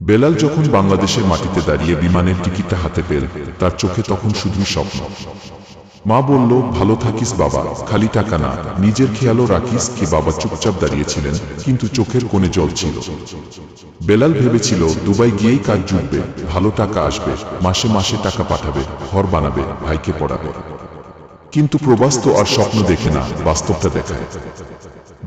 বেলাল যখন বাংলাদেশের মাটিতে দাঁড়িয়ে বিমানের টিকিটটা হাতে পেল, তার চোখে তখন শুধুই স্বপ্ন। মা বলল, ভালো থাকিস বাবা, খালি টাকা না, নিজের খেয়ালও রাখিস কি বাবা চুপচাপ দাঁড়িয়েছিলেন, কিন্তু চোখের কোণে জল ছিল। বেলাল ভেবেছিল, দুবাই গিয়েই কাজ জুটবে, ভালো টাকা আসবে, মাসে মাসে টাকা পাঠাবে, ঘর বানাবে, ভাইকে পড়াবে। কিন্তু প্রবাস তো আর স্বপ্ন দেখে না, বাস্তবটা দেখায়।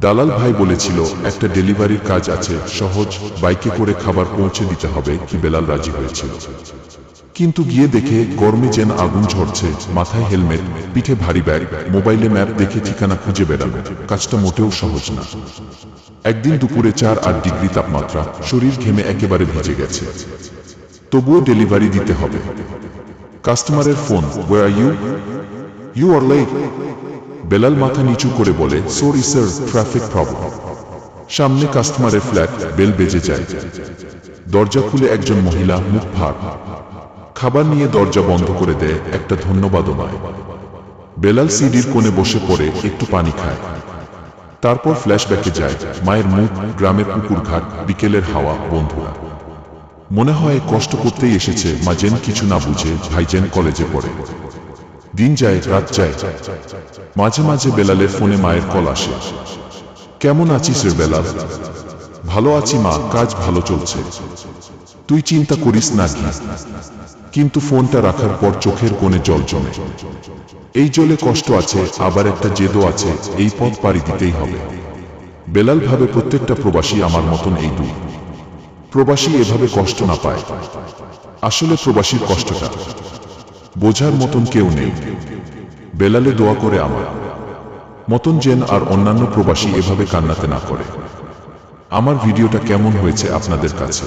দালাল ভাই বলেছিল, একটা ডেলিভারির কাজ আছে, সহজ, বাইকে করে খাবার পৌঁছে দিতে হবে। কি বেলাল রাজি হয়েছিল। কিন্তু গিয়ে দেখে গরমে যেন আগুন ঝরছে, মাথায় হেলমেট, পিঠে ভারী ব্যাগ, মোবাইলে ম্যাপ দেখে ঠিকানা খুঁজে বেড়ানো, কাজটা মোটেও সহজ না। একদিন দুপুরে চার আট ডিগ্রি তাপমাত্রা, শরীর ঘেমে একেবারে ভিজে গেছে। তবুও ডেলিভারি দিতে হবে। কাস্টমারের phone where are you you are late Belal মাথা নিচু করে বলে সরি স্যার ট্রাফিক প্রবলেম সামনে কাস্টমারের ফ্ল্যাট বেল বেজে যায়। দরজা খুলে একজন মহিলা মুখ ভার। খাবার নিয়ে দরজা বন্ধ করে দেয়, একটা ধন্যবাদও নয় বেলাল সিডির কোণে বসে পড়ে, একটু পানি খায়। তারপর ফ্ল্যাশব্যাকে যায়, মায়ের মুখ, গ্রামের পুকুর ঘাট, বিকেলের হাওয়া বন্ধুরা মনে হয় কষ্ট করতেই এসেছে, মা যেন কিছু না বুঝে, ভাইজেন কলেজে পড়ে। দিন যায়, রাত যায়। মাঝে মাঝে বেলালের ফোনে মায়ের কল আসে। কেমন আছিস রে বেলাল? ভালো আছি মা, কাজ ভালো চলছে। তুই চিন্তা করিস না কিন্তু ফোনটা রাখার পর চোখের কোণে জল জমে। এই জলে কষ্ট আছে, আবার একটা জেদও আছে, এই পথ পাড়ি দিতেই হবে। বেলাল ভাবে প্রত্যেকটা প্রবাসী আমার মতন এই দুই। প্রবাসী এভাবে কষ্ট না পায়। আসলে প্রবাসীর কষ্টটা। বোঝার মতন কেউ নেই। বেলালে দোয়া করে আমার। মতন জেন আর অন্যান্য প্রবাসী এভাবে কান্নাতে না করে। আমার ভিডিওটা কেমন হয়েছে আপনাদের কাছে?